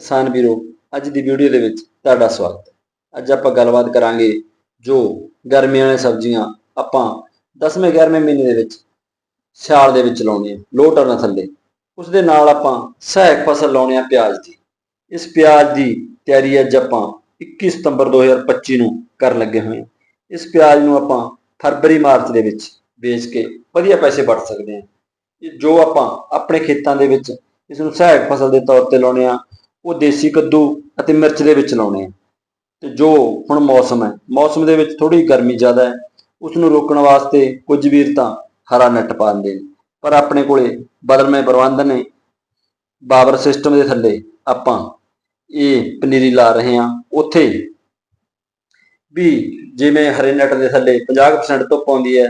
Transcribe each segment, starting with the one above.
ਕਿਸਾਨ ਵੀਰੋ, ਅੱਜ ਦੀ ਵੀਡੀਓ ਦੇ ਵਿੱਚ ਤੁਹਾਡਾ ਸਵਾਗਤ ਹੈ। ਅੱਜ ਆਪਾਂ ਗੱਲਬਾਤ ਕਰਾਂਗੇ ਜੋ ਗਰਮੀਆਂ ਵਾਲੀਆਂ ਸਬਜ਼ੀਆਂ ਆਪਾਂ 10ਵੇਂ 11ਵੇਂ ਮਹੀਨੇ ਦੇ ਵਿੱਚ ਸਿਆਲ ਦੇ ਵਿੱਚ ਲਾਉਣੇ ਆ ਲੋ ਟਰਨ ਥੱਲੇ। ਉਸ ਦੇ ਨਾਲ ਆਪਾਂ ਸਹਾਇਕ ਫਸਲ ਲਾਉਣੇ ਆ ਪਿਆਜ਼ ਦੀ। ਇਸ ਪਿਆਜ਼ ਦੀ ਤਿਆਰੀ ਅੱਜ ਆਪਾਂ 21 ਸਤੰਬਰ 2025 ਨੂੰ ਕਰਨ ਲੱਗੇ ਹੋਏ ਹਾਂ। ਇਸ ਪਿਆਜ਼ ਨੂੰ ਆਪਾਂ ਫਰਵਰੀ ਮਾਰਚ ਦੇ ਵਿੱਚ ਵੇਚ ਕੇ ਵਧੀਆ ਪੈਸੇ ਵੱਟ ਸਕਦੇ ਹਾਂ। ਇਹ ਜੋ ਆਪਾਂ ਆਪਣੇ ਖੇਤਾਂ ਦੇ ਵਿੱਚ ਇਸ ਨੂੰ ਸਹਾਇਕ ਫਸਲ ਦੇ ਤੌਰ ਤੇ ਲਾਉਣੇ ਆ ਉਹ ਦੇਸੀ ਕੱਦੂ ਅਤੇ ਮਿਰਚ ਦੇ ਵਿੱਚ ਲਾਉਣੇ ਆ। ਤੇ ਜੋ ਹੁਣ ਮੌਸਮ ਹੈ, ਮੌਸਮ ਦੇ ਵਿੱਚ ਥੋੜੀ ਗਰਮੀ ਜ਼ਿਆਦਾ ਹੈ ਉਸ ਨੂੰ ਰੋਕਣ ਵਾਸਤੇ ਕੁਝ ਵੀਰ ਤਾਂ ਹਰਾ ਨੈੱਟ ਪਾਉਂਦੇ ਨੇ। ਪਰ ਆਪਣੇ ਕੋਲੇ ਬਦਲਵੇਂ ਪ੍ਰਬੰਧ ਨੇ। ਬਾਬਰ ਸਿਸਟਮ ਦੇ ਥੱਲੇ ਆਪਾਂ ਇਹ ਪਨੀਰੀ ਲਾ ਰਹੇ ਹਾਂ। ਉੱਥੇ ਵੀ ਜਿਵੇਂ ਹਰੇ ਨੈੱਟ ਦੇ ਥੱਲੇ 50% ਧੁੱਪ ਆਉਂਦੀ ਹੈ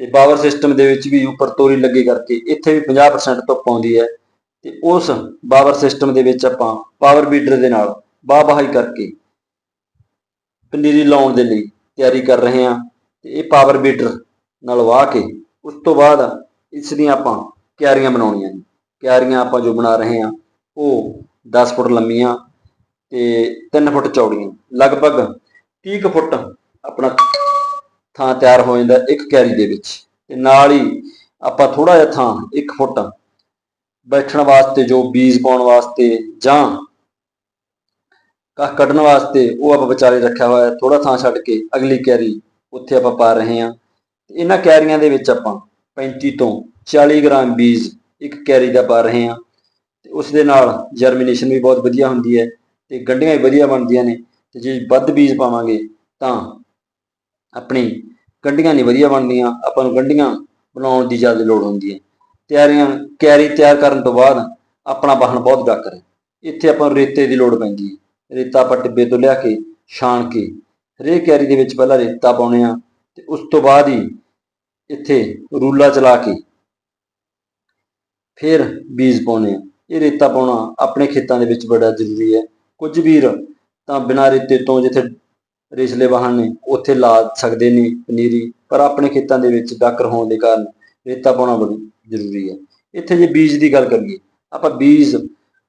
ਤੇ ਪਾਵਰ ਸਿਸਟਮ ਦੇ ਵਿੱਚ ਵੀ ਉੱਪਰ ਤੋਰੀ ਲੱਗੀ ਕਰਕੇ ਇੱਥੇ ਵੀ 50% ਧੁੱਪ ਆਉਂਦੀ ਹੈ। ਤੇ ਉਸ ਪਾਵਰ ਸਿਸਟਮ ਦੇ ਵਿੱਚ ਆਪਾਂ ਪਾਵਰ ਬੀਡਰ ਦੇ ਨਾਲ ਵਾਹ ਕਰਕੇ ਪਨੀਰੀ ਲਾਉਣ ਦੇ ਲਈ ਤਿਆਰੀ ਕਰ ਰਹੇ ਹਾਂ ਤੇ ਇਹ ਪਾਵਰ ਬੀਡਰ ਨਾਲ ਵਾਹ ਕੇ ਉਸ ਤੋਂ ਬਾਅਦ ਇਸ ਦੀਆਂ ਆਪਾਂ ਕਿਆਰੀਆਂ ਬਣਾਉਣੀਆਂ ਨੇ ਕਿਆਰੀਆਂ ਆਪਾਂ ਜੋ ਬਣਾ ਰਹੇ ਹਾਂ, ਉਹ 10 ਫੁੱਟ ਲੰਮੀਆਂ ਤੇ 3 ਫੁੱਟ ਚੌੜੀਆਂ। ਲਗਭਗ 30 ਕੁ ਫੁੱਟ ਆਪਣਾ ਥਾਂ ਤਿਆਰ ਹੋ ਜਾਂਦਾ ਇੱਕ ਕਿਆਰੀ ਦੇ ਵਿੱਚ। ਤੇ ਨਾਲ ਹੀ ਆਪਾਂ ਥੋੜਾ ਜਿਹਾ ਥਾਂ 1 ਫੁੱਟ ਬੈਠਣ ਵਾਸਤੇ ਜੋ ਬੀਜ ਪਾਉਣ ਵਾਸਤੇ ਜਾਂ ਕੱਖ ਕੱਢਣ ਵਾਸਤੇ ਉਹ ਆਪਾਂ ਵਿਚਾਲੇ ਰੱਖਿਆ ਹੋਇਆ ਥੋੜਾ ਥਾਂ ਛੱਡ ਕੇ ਅਗਲੀ ਕੈਰੀ ਉੱਥੇ ਆਪਾਂ ਪਾ ਰਹੇ ਹਾਂ। ਤੇ ਇਹਨਾਂ ਕੈਰੀਆਂ ਦੇ ਵਿੱਚ ਆਪਾਂ 35 ਤੋਂ 40 ਗ੍ਰਾਮ ਬੀਜ ਇੱਕ ਕੈਰੀ ਦਾ ਪਾ ਰਹੇ ਹਾਂ। ਤੇ ਉਸ ਦੇ ਨਾਲ ਜਰਮੀਨੇਸ਼ਨ ਵੀ ਬਹੁਤ ਵਧੀਆ ਹੁੰਦੀ ਹੈ ਤੇ ਗੰਢੀਆਂ ਵੀ ਵਧੀਆ ਬਣਦੀਆਂ ਨੇ। ਤੇ ਜੇ ਵੱਧ ਬੀਜ ਪਾਵਾਂਗੇ ਤਾਂ ਆਪਣੀ ਗੰਢੀਆਂ ਨਹੀਂ ਵਧੀਆ ਬਣਦੀਆਂ, ਆਪਾਂ ਨੂੰ ਗੰਢੀਆਂ ਬਣਾਉਣ ਦੀ ਜ਼ਿਆਦਾ ਲੋੜ ਹੁੰਦੀ ਹੈ। ਤਿਆਰੀਆਂ, ਕਿਆਰੀ ਤਿਆਰ ਕਰਨ ਤੋਂ ਬਾਅਦ ਆਪਣਾ ਵਾਹਨ ਬਹੁਤ ਡਾਕਰ ਹੈ ਇੱਥੇ ਆਪਾਂ ਨੂੰ ਰੇਤੇ ਦੀ ਲੋੜ ਪੈਂਦੀ ਹੈ। ਰੇਤਾ ਆਪਾਂ ਟਿੱਬੇ ਤੋਂ ਲਿਆ ਕੇ, ਛਾਣ ਕੇ, ਹਰੇਕ ਕਿਆਰੀ ਦੇ ਵਿੱਚ ਪਹਿਲਾਂ ਰੇਤਾ ਪਾਉਣੇ ਆ ਤੇ ਉਸ ਤੋਂ ਬਾਅਦ ਹੀ ਇੱਥੇ ਰੂਲਾ ਚਲਾ ਕੇ ਫਿਰ ਬੀਜ ਪਾਉਣੇ ਆ ਇਹ ਰੇਤਾ ਪਾਉਣਾ ਆਪਣੇ ਖੇਤਾਂ ਦੇ ਵਿੱਚ ਬੜਾ ਜ਼ਰੂਰੀ ਹੈ। ਕੁਝ ਵੀਰ ਤਾਂ ਬਿਨਾਂ ਰੇਤੇ ਤੋਂ ਜਿੱਥੇ ਰੇਸਲੇ ਵਾਹਨ ਨੇ, ਉੱਥੇ ਲਾ ਸਕਦੇ ਨੇ ਪਨੀਰੀ, ਪਰ ਆਪਣੇ ਖੇਤਾਂ ਦੇ ਵਿੱਚ ਡਾਕਰ ਹੋਣ ਦੇ ਕਾਰਨ ਰੇਤਾ ਪਾਉਣਾ ਬੜੀ ਜ਼ਰੂਰੀ ਹੈ। ਇੱਥੇ ਜੇ ਬੀਜ ਦੀ ਗੱਲ ਕਰੀਏ, ਆਪਾਂ ਬੀਜ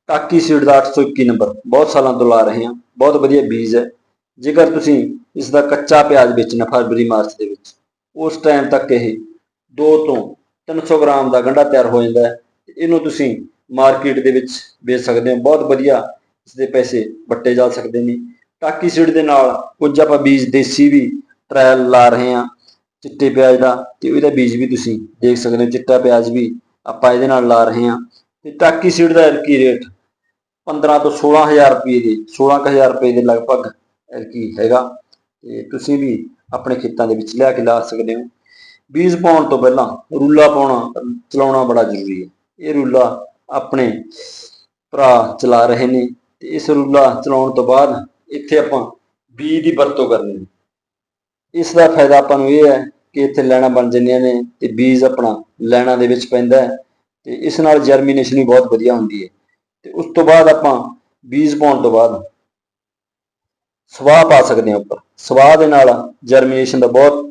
ਟਾਕੀ ਸੀਡ ਦਾ 821 ਨੰਬਰ, ਬਹੁਤ ਸਾਲਾਂ ਤੋਂ ਲਾ ਰਹੇ ਹਾਂ, ਬਹੁਤ ਵਧੀਆ ਬੀਜ ਹੈ। ਜੇਕਰ ਤੁਸੀਂ ਇਸ ਦਾ ਕੱਚਾ ਪਿਆਜ਼ ਵੇਚਣਾ ਫਰਵਰੀ, ਮਾਰਚ ਦੇ ਵਿੱਚ, ਉਸ ਟਾਈਮ ਤੱਕ ਇਹ 2 ਤੋਂ 300 ਗ੍ਰਾਮ ਦਾ ਗੰਢਾ ਤਿਆਰ ਹੋ ਜਾਂਦਾ ਹੈ ਇਹਨੂੰ ਤੁਸੀਂ ਮਾਰਕੀਟ ਦੇ ਵਿੱਚ ਵੇਚ ਸਕਦੇ ਹੋ। ਬਹੁਤ ਵਧੀਆ ਇਸ ਦੇ ਪੈਸੇ ਵੱਟੇ ਜਾ ਸਕਦੇ ਨੇ। ਟਾਕੀ ਸੀਡ ਦੇ ਨਾਲ ਕੁਝ ਆਪਾਂ ਬੀਜ ਦੇਸੀ ਵੀ ਟ੍ਰਾਇਲ ਲਾ ਰਹੇ ਹਾਂ। ਚਿੱਟੇ ਪਿਆਜ਼ ਦਾ ਤੇ ਇਹਦਾ ਬੀਜ ਵੀ ਤੁਸੀਂ ਦੇਖ ਸਕਦੇ ਹੋ, ਚਿੱਟਾ ਪਿਆਜ਼ ਵੀ ਆਪਾਂ ਇਹਦੇ ਨਾਲ ਲਾ ਰਹੇ ਹਾਂ। ਤੇ ਟਾਕੀ ਸੀਡ ਦਾ ਕੀ ਰੇਟ 15 ਤੋਂ 16000 ਰੁਪਏ ਦੇ 16000 ਰੁਪਏ ਦੇ ਲਗਭਗ ਕੀ ਹੈਗਾ। ਤੇ ਤੁਸੀਂ ਵੀ ਆਪਣੇ ਖੇਤਾਂ ਦੇ ਵਿੱਚ ਲਿਆ ਕੇ ਲਾ ਸਕਦੇ ਹੋ। ਬੀਜ ਪਾਉਣ ਤੋਂ ਪਹਿਲਾਂ ਰੂਲਾ ਪਾਉਣਾ, ਚਲਾਉਣਾ ਬੜਾ ਜ਼ਰੂਰੀ ਹੈ। ਇਹ ਰੂਲਾ ਆਪਣੇ ਭਰਾ ਚਲਾ ਰਹੇ ਨੇ ਤੇ ਇਸ ਰੂਲਾ ਚਲਾਉਣ ਤੋਂ ਬਾਅਦ ਇੱਥੇ ਆਪਾਂ ਬੀਜ ਦੀ ਵਰਤੋਂ ਕਰਨੀ ਹੈ। ਇਸ ਦਾ ਫਾਇਦਾ ਆਪਾਂ ਨੂੰ ਇਹ ਹੈ ਕਿ ਇੱਥੇ ਲੈਣਾ ਬਣ ਜਾਂਦੀਆਂ ਨੇ ਤੇ ਬੀਜ ਆਪਣਾ ਲੈਣਾ ਦੇ ਵਿੱਚ ਪੈਂਦਾ ਹੈ ਤੇ ਇਸ ਨਾਲ ਜਰਮੀਨੇਸ਼ਨ ਵੀ ਬਹੁਤ ਵਧੀਆ ਹੁੰਦੀ ਹੈ। ਤੇ ਉਸ ਤੋਂ ਬਾਅਦ ਆਪਾਂ ਬੀਜ ਪਾਉਣ ਤੋਂ ਬਾਅਦ ਸਵਾਹ ਪਾ ਸਕਦੇ ਹਾਂ ਉੱਪਰ ਸਵਾਹ ਦੇ ਨਾਲ ਜਰਮੀਨੇਸ਼ਨ ਦਾ ਬਹੁਤ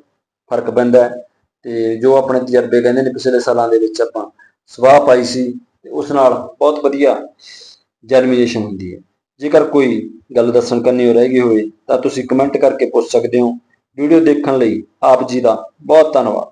ਫ਼ਰਕ ਪੈਂਦਾ ਹੈ ਤੇ ਜੋ ਆਪਣੇ ਤਜਰਬੇ ਕਹਿੰਦੇ ਨੇ ਪਿਛਲੇ ਸਾਲਾਂ ਦੇ ਵਿੱਚ ਆਪਾਂ ਸਵਾਹ ਪਾਈ ਸੀ ਤੇ ਉਸ ਨਾਲ ਬਹੁਤ ਵਧੀਆ ਜਰਮੀਨੇਸ਼ਨ ਹੁੰਦੀ ਹੈ। ਜੇਕਰ ਕੋਈ ਗੱਲ ਦੱਸਣ ਕਰਨੀ ਹੋ ਰਹਿ ਗਈ ਹੋਵੇ ਤਾਂ ਤੁਸੀਂ ਕਮੈਂਟ ਕਰਕੇ ਪੁੱਛ ਸਕਦੇ ਹੋ। ਵੀਡੀਓ ਦੇਖਣ ਲਈ ਆਪ ਜੀ ਦਾ ਬਹੁਤ ਧੰਨਵਾਦ।